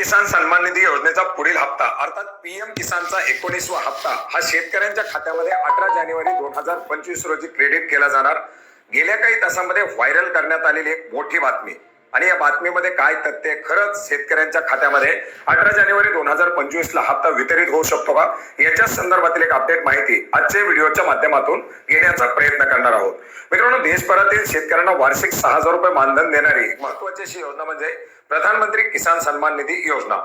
किसान सन्मान निधी योजनेचा पुढील हप्ता अर्थात पीएम किसानचा एकोणीसवा हप्ता हा शेतकऱ्यांच्या खात्यामध्ये अठरा जानेवारी दोन हजार पंचवीस रोजी क्रेडिट केला जाणार. गेल्या काही तासांमध्ये व्हायरल करण्यात आलेली एक मोठी बातमी. आणि या बातमीमध्ये काय तथ्य खरंच शेतकऱ्यांच्या खात्यामध्ये अठरा जानेवारी दोन हजार पंचवीस ला हप्ता वितरित होऊ शकतो का? याच्या संदर्भातील एक अपडेट माहिती आजच्या व्हिडिओच्या माध्यमातून घेण्याचा प्रयत्न करणार आहोत. मित्रांनो देशभरातील शेतकऱ्यांना वार्षिक सहा हजार रुपये मानधन देणारी एक महत्वाची अशी योजना म्हणजे प्रधानमंत्री किसान सन्मान निधी योजना।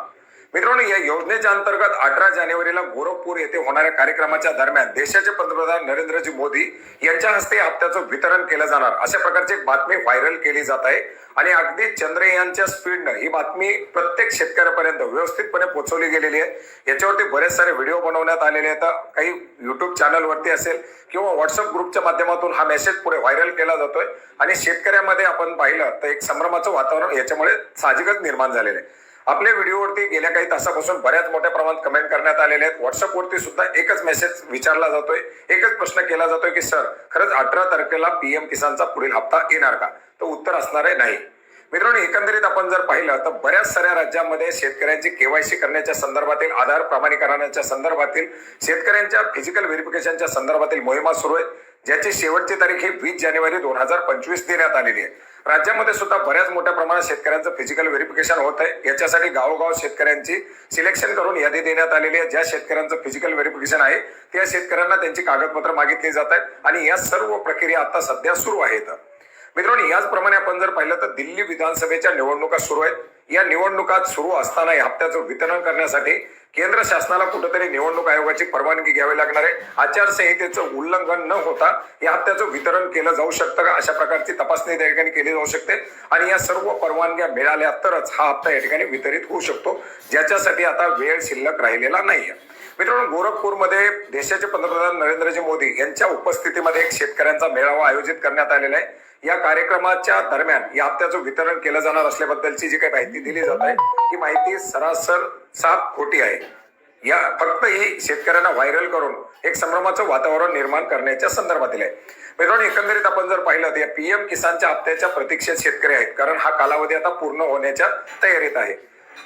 मित्रांनो या योजनेच्या अंतर्गत अठरा जानेवारीला गोरखपूर येथे होणाऱ्या कार्यक्रमाच्या दरम्यान देशाचे पंतप्रधान नरेंद्रजी मोदी यांच्या हस्ते हप्त्याचं वितरण केलं जाणार. अशा प्रकारची एक बातमी व्हायरल केली जात आहे. आणि अगदी चंद्रयानच्या स्पीडनं ही बातमी प्रत्येक शेतकऱ्यापर्यंत व्यवस्थितपणे पोहोचवली गेलेली आहे. याच्यावरती बरेच सारे व्हिडिओ बनवण्यात आलेले आहेत. काही युट्यूब चॅनलवरती असेल किंवा व्हॉट्सअप ग्रुपच्या माध्यमातून हा मेसेज पुढे व्हायरल केला जातोय. आणि शेतकऱ्यामध्ये आपण पाहिलं तर एक संभ्रमाचं वातावरण याच्यामुळे साहजिकच निर्माण झालेलं आहे. आपल्या व्हिडिओवरती गेल्या काही तासापासून बऱ्याच मोठ्या प्रमाणात कमेंट करण्यात आलेले आहेत. व्हॉट्सअपवरती सुद्धा एकच मेसेज विचारला जातोय. एकच प्रश्न केला जातोय की सर खरंच अठरा तारखेला पीएम किसानचा पुढील हप्ता येणार का? तर उत्तर असणार आहे नाही. मित्रांनो एकंदरीत आपण जर पाहिलं तर बऱ्याच साऱ्या राज्यांमध्ये शेतकऱ्यांची केवायसी करण्याच्या संदर्भातील आधार प्रमाणीकरणाच्या संदर्भातील शेतकऱ्यांच्या फिजिकल व्हेरिफिकेशनच्या संदर्भातील मोहिमा सुरू आहे ज्याची शेवटची तारीख ही वीस जानेवारी दोन हजार पंचवीस देण्यात आलेली आहे. राज्यामध्ये सुद्धा बऱ्याच मोठ्या प्रमाणात शेतकऱ्यांचं फिजिकल व्हेरिफिकेशन होत आहे. याच्यासाठी गावोगाव शेतकऱ्यांची सिलेक्शन करून यादी देण्यात आलेली आहे. ज्या शेतकऱ्यांचं फिजिकल व्हेरिफिकेशन आहे त्या शेतकऱ्यांना त्यांची कागदपत्र मागितली जात आहेत आणि या सर्व प्रक्रिया आता सध्या सुरू आहेत. मित्रांनो याचप्रमाणे आपण जर पाहिलं तर दिल्ली विधानसभेच्या निवडणुका सुरू आहेत. या निवडणुकात सुरू असताना या हप्त्याचं वितरण करण्यासाठी केंद्र शासनाला कुठेतरी निवडणूक आयोगाची परवानगी घ्यावी लागणार आहे. आचारसंहितेचं उल्लंघन न होता या हप्त्याचं वितरण केलं जाऊ शकतं का? अशा प्रकारची तपासणी त्या ठिकाणी केली जाऊ शकते. आणि या सर्व परवानग्या मिळाल्या तरच हा हप्ता या ठिकाणी वितरित होऊ शकतो. ज्याच्यासाठी आता वेळ शिल्लक राहिलेला नाहीये. मित्रांनो गोरखपूरमध्ये देशाचे पंतप्रधान नरेंद्रजी मोदी यांच्या उपस्थितीमध्ये एक शेतकऱ्यांचा मेळावा आयोजित करण्यात आलेला आहे. या कार्यक्रमाच्या दरम्यान या हप्त्याचं वितरण केलं जाणार असल्याबद्दलची जी काही माहिती दिली जात आहे ही माहिती सरासर सात खोटी आहे. या फक्त ही शेतकऱ्यांना व्हायरल करून एक संभ्रमाचं वातावरण निर्माण करण्याच्या संदर्भातील आहे. मित्रांनो एकंदरीत आपण जर पाहिलं तर या पीएम किसानच्या हप्त्याच्या प्रतीक्षेत शेतकरी आहेत कारण हा कालावधी आता पूर्ण होण्याच्या तयारीत आहे.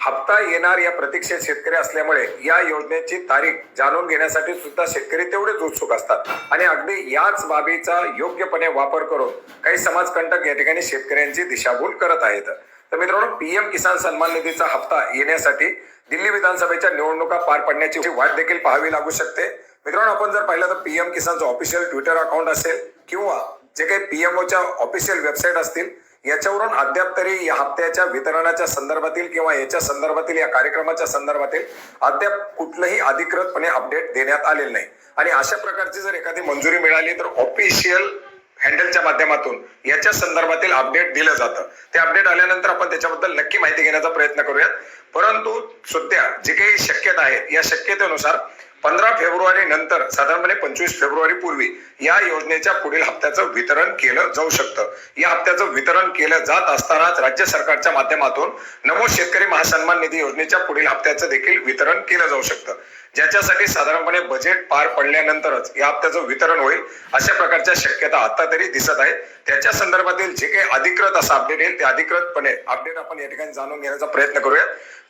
हप्ता येणार या प्रतीक्षेत शेतकरी असल्यामुळे या योजनेची तारीख जाणून घेण्यासाठी सुद्धा शेतकरी तेवढेच उत्सुक असतात. आणि अगदी याच बाबीचा योग्यपणे वापर करून काही समाजकंटक या ठिकाणी शेतकऱ्यांची दिशाभूल करत आहेत. तर मित्रांनो पीएम किसान सन्मान निधीचा हप्ता येण्यासाठी दिल्ली विधानसभेच्या निवडणुका पार पडण्याची वाट देखील पाहावी लागू शकते. मित्रांनो आपण जर पाहिलं तर पीएम किसानचं ऑफिशियल ट्विटर अकाउंट असेल किंवा जे काही पीएमओच्या ऑफिशियल वेबसाईट असतील याच्यावरून अद्याप तरी या हप्त्याच्या वितरणाच्या संदर्भातील किंवा याच्या संदर्भातील या कार्यक्रमाच्या संदर्भातील अद्याप कुठलंही अधिकृतपणे अपडेट देण्यात आलेलं नाही. आणि अशा प्रकारची जर एखादी मंजुरी मिळाली तर ऑफिशियल हँडलच्या माध्यमातून याच्या संदर्भातील अपडेट दिलं जातं. ते अपडेट आल्यानंतर आपण त्याच्याबद्दल नक्की माहिती घेण्याचा प्रयत्न करूयात. परंतु सध्या जे काही शक्यता आहे या शक्यतेनुसार पंधरा फेब्रुवारी नंतर साधारणपणे पंचवीस फेब्रुवारी पूर्वी या योजनेच्या पुढील हप्त्याचं वितरण केलं जाऊ शकतं. या हप्त्याचं वितरण केलं जात असतानाच राज्य सरकारच्या माध्यमातून नमो शेतकरी महासन्मान निधी योजनेच्या पुढील हप्त्याचं देखील वितरण केलं जाऊ शकतं. ज्याच्यासाठी साधारणपणे बजेट पार पडल्यानंतरच या हप्त्याचं वितरण होईल अशा प्रकारच्या शक्यता आता तरी दिसत आहे. त्याच्या संदर्भातील जे काही अधिकृत असं अपडेट येईल ते अधिकृतपणे अपडेट आपण या ठिकाणी जाणून घेण्याचा प्रयत्न करूया.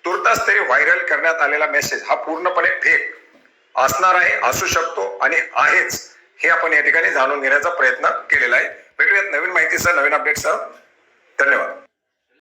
तुर्तास तरी व्हायरल करण्यात आलेला मेसेज हा पूर्णपणे फेक असणार आहे असू शकतो आणि आहेच हे आपण या ठिकाणी जाणून घेण्याचा प्रयत्न केलेला आहे. भेटूयात नवीन माहितीसह नवीन अपडेटसह धन्यवाद.